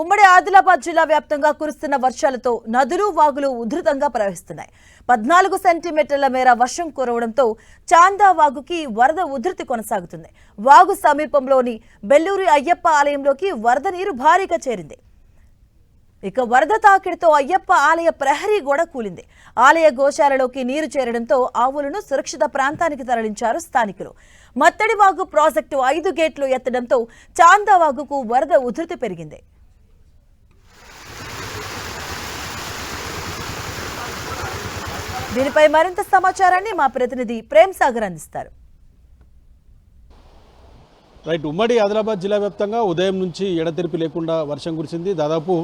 ఉమ్మడి ఆదిలాబాద్ జిల్లా వ్యాప్తంగా కురుస్తున్న వర్షాలతో నదులు వాగులు ఉధృతంగా ప్రవహిస్తున్నాయి. పద్నాలుగు సెంటీమీటర్ల మేర వర్షం కురవడంతో చాందా వాగుకి వరద ఉధృతి కొనసాగుతుంది. వాగు సమీపంలోని బెల్లూరి అయ్యప్ప ఆలయంలోకి వరద నీరు భారీగా చేరింది. ఇక వరద తాకిడితో అయ్యప్ప ఆలయ ప్రహరీ గోడ కూలింది. ఆలయ గోశాలలోకి నీరు చేరడంతో ఆవులను సురక్షిత ప్రాంతానికి తరలించారు స్థానికులు. మత్తడివాగు ప్రాజెక్టు ఐదు గేట్లు ఎత్తడంతో చాందావాగుకు వరద ఉధృతి పెరిగింది. దీనిపై మరింత సమాచారాన్ని మా ప్రతినిధి ప్రేమ్ సాగర్ అందిస్తారు. రైట్ ఉమ్మడి ఆదిలాబాద్ జిల్లా వ్యాప్తంగా ఉదయం నుంచి ఎడతెరిపి లేకుండా వర్షం కురిసింది. దాదాపు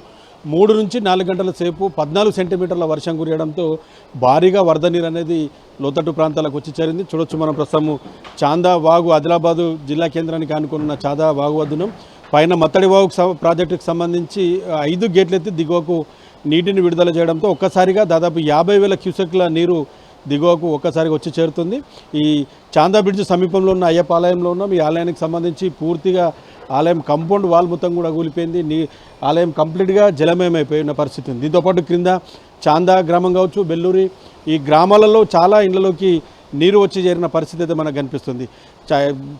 మూడు నుంచి నాలుగు గంటల సేపు పద్నాలుగు సెంటీమీటర్ల వర్షం కురియడంతో భారీగా వరద నీరు అనేది లోతట్టు ప్రాంతాలకు వచ్చి చేరింది. చూడొచ్చు మనం ప్రస్తుతం చాందా వాగు ఆదిలాబాదు జిల్లా కేంద్రానికి ఆనుకున్న చాదా వాగు వద్దునం పైన మత్తడి వాగు ప్రాజెక్టుకు సంబంధించి ఐదు ఐదు గేట్లెత్తి దిగువకు నీటిని విడుదల చేయడంతో ఒక్కసారిగా దాదాపు యాభై వేల క్యూసెక్ల నీరు దిగువకు ఒక్కసారిగా వచ్చి చేరుతుంది. ఈ చాందా బ్రిడ్జ్ సమీపంలో ఉన్న అయ్యప్ప ఆలయంలో ఉన్నాం. ఈ ఆలయానికి సంబంధించి పూర్తిగా ఆలయం కంపౌండ్ వాల్ మొత్తం కూడా కూలిపోయింది. నీ ఆలయం కంప్లీట్గా జలమయమైపోయిన పరిస్థితి ఉంది. దీంతోపాటు క్రింద చాందా గ్రామం కావచ్చు బెల్లూరి ఈ గ్రామాలలో చాలా ఇళ్ళలోకి నీరు వచ్చి చేరిన పరిస్థితి అయితే మనకు కనిపిస్తుంది.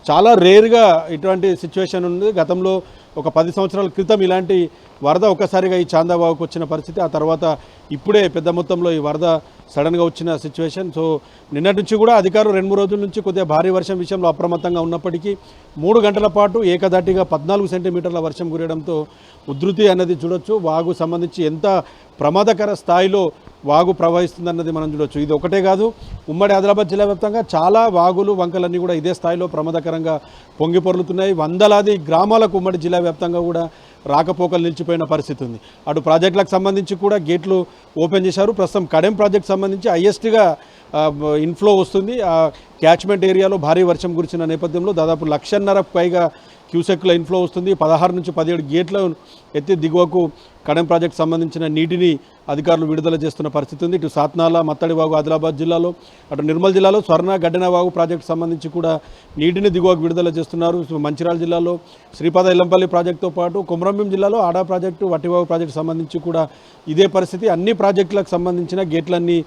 చాలా రేర్గా ఇటువంటి సిచ్యువేషన్ ఉంది. గతంలో ఒక పది సంవత్సరాల క్రితం ఇలాంటి వరద ఒక్కసారిగా ఈ చాందాబాబుకు వచ్చిన పరిస్థితి ఆ తర్వాత ఇప్పుడే పెద్ద మొత్తంలో ఈ వరద సడన్గా వచ్చిన సిచ్యువేషన్. సో నిన్నటి నుంచి కూడా అధికారులు రెండు మూడు రోజుల నుంచి కొద్దిగా భారీ వర్షం విషయంలో అప్రమత్తంగా ఉన్నప్పటికీ మూడు గంటల పాటు ఏకదాటిగా పద్నాలుగు సెంటీమీటర్ల వర్షం కురియడంతో ఉధృతి అన్నది చూడొచ్చు. వాగు సంబంధించి ఎంత ప్రమాదకర స్థాయిలో వాగు ప్రవహిస్తుందన్నది మనం చూడొచ్చు. ఇది ఒకటే కాదు ఉమ్మడి ఆదిలాబాద్ జిల్లా వ్యాప్తంగా చాలా వాగులు వంకలన్నీ కూడా ఇదే స్థాయిలో ప్రమాదకరంగా పొంగి పొర్లుతున్నాయి వందలాది గ్రామాలకు ఉమ్మడి జిల్లా వ్యాప్తంగా కూడా రాకపోకలు నిలిచిపోయిన పరిస్థితి ఉంది. అటు ప్రాజెక్టులకు సంబంధించి కూడా గేట్లు ఓపెన్ చేశారు. ప్రస్తుతం కడెం ప్రాజెక్ట్ సంబంధించి హైయెస్ట్గా ఇన్ఫ్లో వస్తుంది. ఆ క్యాచ్మెంట్ ఏరియాలో భారీ వర్షం కురిసిన నేపథ్యంలో దాదాపు లక్షన్నర పైగా క్యూసెక్ల ఇన్ఫ్లో వస్తుంది. పదహారు నుంచి పదిహేడు గేట్ల ఎత్తి దిగువకు కడెం ప్రాజెక్ట్ సంబంధించిన నీటిని అధికారులు విడుదల చేస్తున్న పరిస్థితి ఉంది. ఇటు సాత్నాల మత్తడివాగు ఆదిలాబాద్ జిల్లాలో అటు నిర్మల్ జిల్లాలో స్వర్ణ గడ్డనవాగు ప్రాజెక్ట్ సంబంధించి కూడా నీటిని దిగువకు విడుదల చేస్తున్నారు. మంచిర్యాల జిల్లాలో శ్రీపాద ఇల్లంపల్లి ప్రాజెక్టుతో పాటు కుమరంభీం జిల్లాలో ఆడా ప్రాజెక్టు వట్టివాగు ప్రాజెక్టు సంబంధించి కూడా ఇదే పరిస్థితి. అన్ని ప్రాజెక్టులకు సంబంధించిన గేట్లన్నీ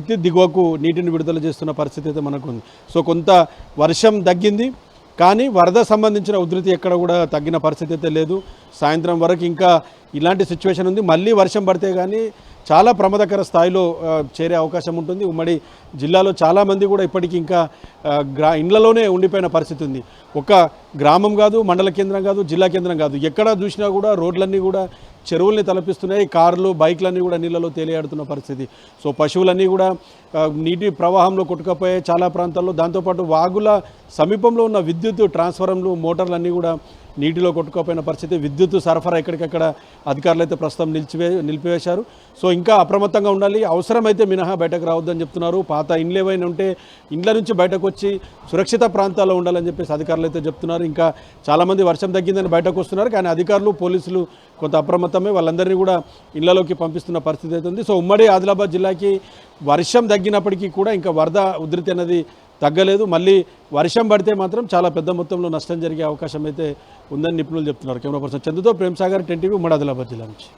ఎత్తి దిగువకు నీటిని విడుదల చేస్తున్న పరిస్థితి అయితే మనకు ఉంది. సో కొంత వర్షం తగ్గింది కానీ వరద సంబంధించిన ఉధృతి ఎక్కడ కూడా తగ్గిన పరిస్థితి అయితే లేదు. సాయంత్రం వరకు ఇంకా ఇలాంటి సిచ్యువేషన్ ఉంది. మళ్ళీ వర్షం పడితే కానీ చాలా ప్రమాదకర స్థాయిలో చేరే అవకాశం ఉంటుంది. ఉమ్మడి జిల్లాలో చాలామంది కూడా ఇప్పటికీ ఇంకా గ్రా ఇండ్లలోనే ఉండిపోయిన పరిస్థితి ఉంది. ఒక గ్రామం కాదు మండల కేంద్రం కాదు జిల్లా కేంద్రం కాదు. ఎక్కడ చూసినా కూడా రోడ్లన్నీ కూడా చెరువుల్ని తలపిస్తున్నాయి కార్లు బైక్లన్నీ కూడా నీళ్ళలో తేలియాడుతున్న పరిస్థితి. సో పశువులన్నీ కూడా నీటి ప్రవాహంలో కొట్టుకపోయాయి చాలా ప్రాంతాల్లో. దాంతోపాటు వాగుల సమీపంలో ఉన్న విద్యుత్ ట్రాన్స్ఫారంలు మోటార్లన్నీ కూడా నీటిలో కొట్టుకోపోయిన పరిస్థితి. విద్యుత్ సరఫరా ఎక్కడికక్కడ అధికారులు అయితే ప్రస్తుతం నిలిచివే నిలిపివేశారు. సో ఇంకా అప్రమత్తంగా ఉండాలి. అవసరమైతే మినహా బయటకు రావద్దని చెప్తున్నారు. పాత ఇండ్లు ఏవైనా ఉంటే ఇండ్ల నుంచి బయటకు వచ్చి సురక్షిత ప్రాంతాల్లో ఉండాలని చెప్పేసి అధికారులు అయితే చెప్తున్నారు. ఇంకా చాలామంది వర్షం తగ్గిందని బయటకు వస్తున్నారు. కానీ అధికారులు పోలీసులు కొంత అప్రమత్తమే వాళ్ళందరినీ కూడా ఇళ్ళలోకి పంపిస్తున్న పరిస్థితి అయితే ఉంది. సో ఉమ్మడి ఆదిలాబాద్ జిల్లాకి వర్షం తగ్గినప్పటికీ కూడా ఇంకా వరద ఉధృతి అనేది తగ్గలేదు. మళ్ళీ వర్షం పడితే మాత్రం చాలా పెద్ద మొత్తంలో నష్టం జరిగే అవకాశం అయితే ఉందని నిపుణులు చెప్తున్నారు. కెమెరా పర్సన్ చందుతో ప్రేమ్ సాగర్ టెన్ టీవీ ఉమ్మడి ఆదిలాబాద్ జిల్లా నుంచి.